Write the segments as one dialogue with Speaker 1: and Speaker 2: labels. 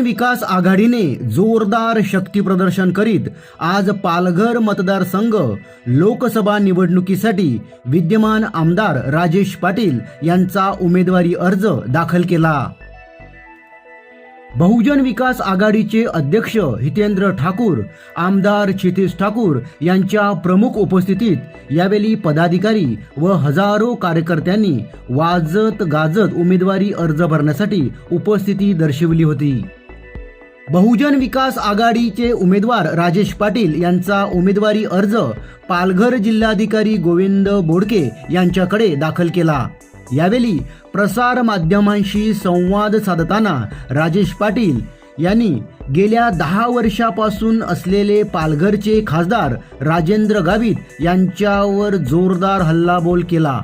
Speaker 1: विकास आघाडीने जोरदार शक्ती प्रदर्शन करीत आज पालघर मतदारसंघ लोकसभा निवडणुकीसाठी विद्यमान आमदार राजेश पाटील यांचा उमेदवारी अर्ज दाखल केला. बहुजन विकास आघाडीचे अध्यक्ष हितेंद्र ठाकूर आमदार क्षितिश ठाकूर यांच्या प्रमुख उपस्थितीत यावेळी पदाधिकारी व हजारो कार्यकर्त्यांनी वाजत गाजत उमेदवारी अर्ज भरण्यासाठी उपस्थिती दर्शवली होती. बहुजन विकास आघाडीचे उमेदवार राजेश पाटील यांचा उमेदवारी अर्ज पालघर जिल्हाधिकारी गोविंद बोडके यांच्याकडे दाखल केला. यावेळी प्रसार माध्यमांशी संवाद साधताना राजेश पाटील यांनी गेल्या दहा वर्षापासून असलेले पालघरचे खासदार राजेंद्र गावित यांच्यावर जोरदार हल्लाबोल केला.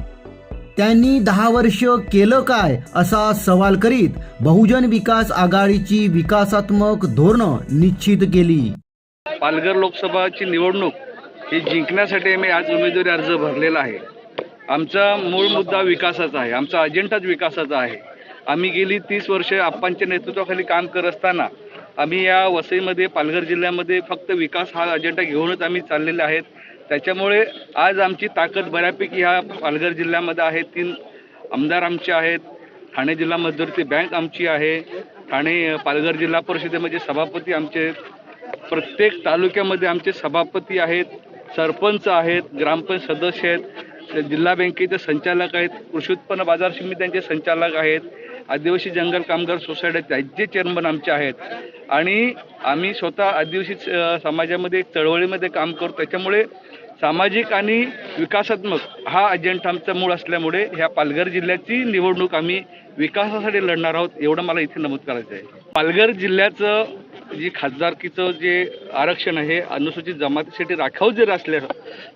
Speaker 1: त्यांनी दहा वर्ष केलं काय असा सवाल करीत बहुजन विकास आघाडीची विकासात्मक धोरणं निश्चित केली.
Speaker 2: पालघर लोकसभाची निवडणूक ही जिंकण्यासाठी मी आज उमेदवारी अर्ज भरलेला आहे. आमचा मूळ मुद्दा विकासाचा आहे. आमचा अजेंडाच विकासाचा आहे. आम्ही गेली तीस वर्षे आप्पांच्या नेतृत्वाखाली काम करत असताना आम्ही या वसईमध्ये पालघर जिल्ह्यामध्ये फक्त विकास हा अजेंडा घेऊनच आम्ही चाललेले आहेत. त्याच्यामुळे आज आमची ताकद बऱ्यापैकी ह्या पालघर जिल्ह्यामध्ये आहे. तीन आमदार आमचे आहेत. ठाणे जिल्हा मध्यवर्ती बँक आमची आहे. ठाणे पालघर जिल्हा परिषदेमध्ये सभापती आमचे आहेत. प्रत्येक तालुक्यामध्ये आमचे सभापती आहेत सरपंच आहेत ग्रामपंचायत सदस्य आहेत. जिल्हा बँकेचे संचालक आहेत. कृषी उत्पन्न बाजार समित्यांचे संचालक आहेत. आदिवासी जंगल कामगार सोसायटी त्याचे चेअरमन आमचे आहेत. आणि आम्ही स्वतः आदिवासी समाजामध्ये एक चळवळीमध्ये काम करतो. त्याच्यामुळे सामाजिक आणि विकासात्मक हा अजेंडा आमचा मूळ असल्यामुळे ह्या पालघर जिल्ह्याची निवडणूक आम्ही विकासासाठी लढणार आहोत एवढं मला इथे नमूद करायचं आहे पालघर जिल्ह्याचं जी खासदारकीचं जे आरक्षण आहे अनुसूचित जमातीसाठी राखाव जरी असले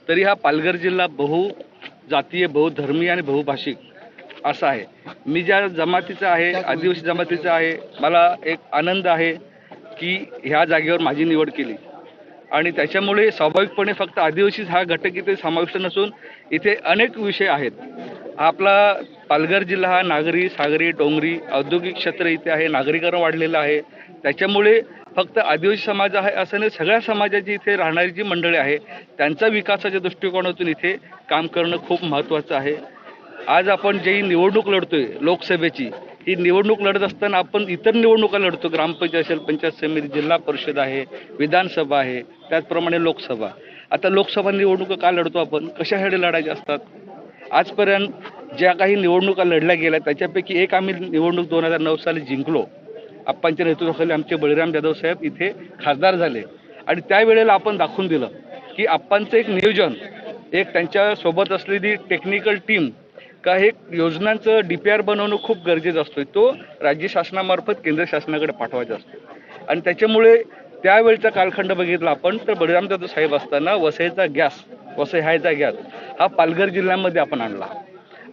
Speaker 2: तरी हा पालघर जिल्हा बहु जातीय बहुधर्मीय आणि बहुभाषिक असा आहे. मी ज्या जमातीचा आहे आदिवासी जमातीचा आहे मला एक आनंद आहे की ह्या जागेवर माझी निवड केली. आणि त्याच्यामुळे स्वाभाविकपणे फक्त आदिवासीच हा घटक इथे समाविष्ट नसून इथे अनेक विषय आहेत. आपला पालघर जिल्हा हा नागरी सागरी डोंगरी औद्योगिक क्षेत्र इथे आहे नागरीकरण वाढलेलं आहे. त्याच्यामुळे फक्त आदिवासी समाज आहे असं नाही सगळ्या समाजाची इथे राहणारी जी मंडळी आहे त्यांचा विकासाच्या दृष्टिकोनातून इथे काम करणं खूप महत्त्वाचं आहे. आज आपण जी निवडणूक लढतोय लोकसभेची ही निवडणूक लढत असताना आपण इतर निवडणुका लढतो. ग्रामपंचायत असेल पंचायत समिती जिल्हा परिषद आहे विधानसभा आहे त्याचप्रमाणे लोकसभा. आता लोकसभा निवडणुका का लढतो आपण? कशासाठी लढायच्या असतात? आजपर्यंत ज्या काही निवडणुका लढल्या गेल्या त्याच्यापैकी एक आम्ही निवडणूक दोन हजार नऊ साली जिंकलो. आप्पांच्या नेतृत्वाखाली आमचे बळीराम जाधव साहेब इथे खासदार झाले. आणि त्यावेळेला आपण दाखवून दिलं की आप्पांचं एक नियोजन एक त्यांच्यासोबत असलेली टेक्निकल टीम का हे योजनांचं डी पी आर बनवणं खूप गरजेचं असतो तो राज्य शासनामार्फत केंद्र शासनाकडे पाठवायचा असतो आणि त्याच्यामुळे त्यावेळचा कालखंड बघितला आपण तर बळीराम जाधव साहेब असताना वसईचा गॅस वसई हायचा गॅस हा पालघर जिल्ह्यामध्ये आपण आणला.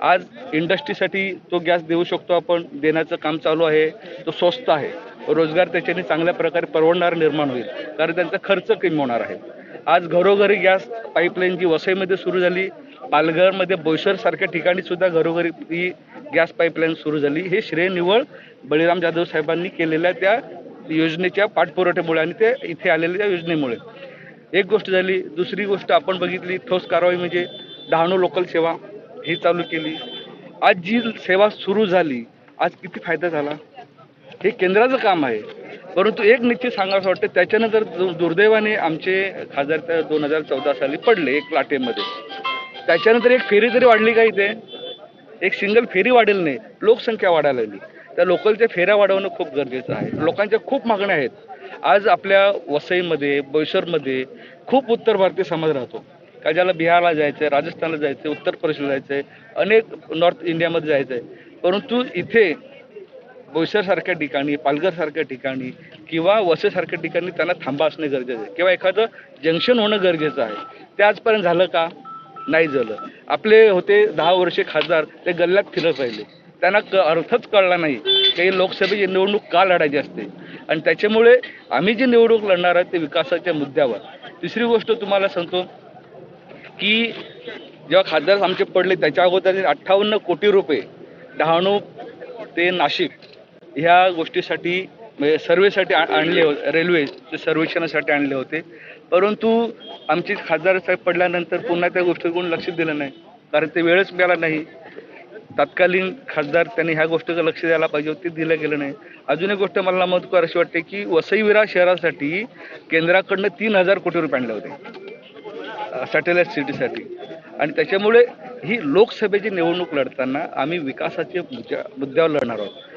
Speaker 2: आज इंडस्ट्रीसाठी तो गॅस देऊ शकतो आपण देण्याचं काम चालू आहे तो स्वस्त आहे. रोजगार त्याच्याने चांगल्या प्रकारे परवडणार निर्माण होईल कारण त्यांचा खर्च कमी होणार आहे. आज घरोघरी गॅस पाईपलाईन जी वसईमध्ये सुरू झाली पालघरमध्ये बोईसरसारख्या ठिकाणी सुद्धा घरोघरी ही गॅस पाईपलाईन सुरू झाली. हे श्रेय निवळ बळीराम जाधव साहेबांनी केलेल्या त्या योजनेच्या पाठपुरवठ्यामुळे आणि ते इथे आलेल्या योजनेमुळे. एक गोष्ट झाली दुसरी गोष्ट आपण बघितली ठोस कारवाई म्हणजे डहाणू लोकल सेवा ही चालू केली. आज जी सेवा सुरू झाली आज किती फायदा झाला? हे केंद्राचं काम आहे. परंतु एक निश्चित सांगावं वाटतं त्याच्यानंतर दुर्दैवाने आमचे खासदार त्या दोन हजार चौदा साली पडले एक लाटेमध्ये. त्याच्यानंतर एक फेरी तरी वाढली का इथे एक सिंगल फेरी वाढेल नाही लोकसंख्या वाढायला लागली. त्या लोकलच्या फेऱ्या वाढवणं खूप गरजेचं आहे. लोकांच्या खूप मागण्या आहेत. आज आपल्या वसईमध्ये बोईसरमध्ये खूप उत्तर भारतीय समाज राहतो. का ज्याला बिहारला जायचं आहे राजस्थानला जायचं आहे उत्तर प्रदेशला जायचं आहे अनेक नॉर्थ इंडियामध्ये जायचं आहे परंतु इथे बोईसरसारख्या ठिकाणी पालघरसारख्या ठिकाणी किंवा वसईसारख्या ठिकाणी त्यांना थांबा असणे गरजेचं आहे. किंवा एखादं जंक्शन होणं गरजेचं आहे. ते आजपर्यंत झालं का? नाही झालं आपले होते दहा वर्षे खासदार ते गल्ल्यात फिरत राहिले. त्यांना क अर्थच कळला नाही. की लोकसभेची निवडणूक का लढायची असते? आणि त्याच्यामुळे आम्ही जी निवडणूक लढणार आहोत ते विकासाच्या मुद्द्यावर. तिसरी गोष्ट तुम्हाला सांगतो की जेव्हा खासदार आमचे पडले त्याच्या अगोदर अठ्ठावन्न कोटी रुपये डहाणू ते नाशिक ह्या गोष्टीसाठी म्हणजे सर्वेसाठी आणले होते रेल्वेचे सर्वेक्षणासाठी आणले होते. परंतु आमचे खासदार साहेब पडल्यानंतर पुन्हा त्या गोष्टीकडून लक्ष दिलं नाही. कारण ते वेळच मिळाला नाही. तत्कालीन खासदार त्यांनी ह्या गोष्टीकडे लक्ष द्यायला पाहिजे होते ते दिलं गेलं नाही. अजून एक गोष्ट मला नमूद कर अशी वाटते की वसईविरा शहरासाठी केंद्राकडनं तीन हजार कोटी रुपये आणले होते. सॅटेलाईट सिटीसाठी आणि त्याच्यामुळे ही लोकसभेची निवडणूक लढताना आम्ही विकासाच्या मुद्द्या मुद्द्यावर लढणार आहोत.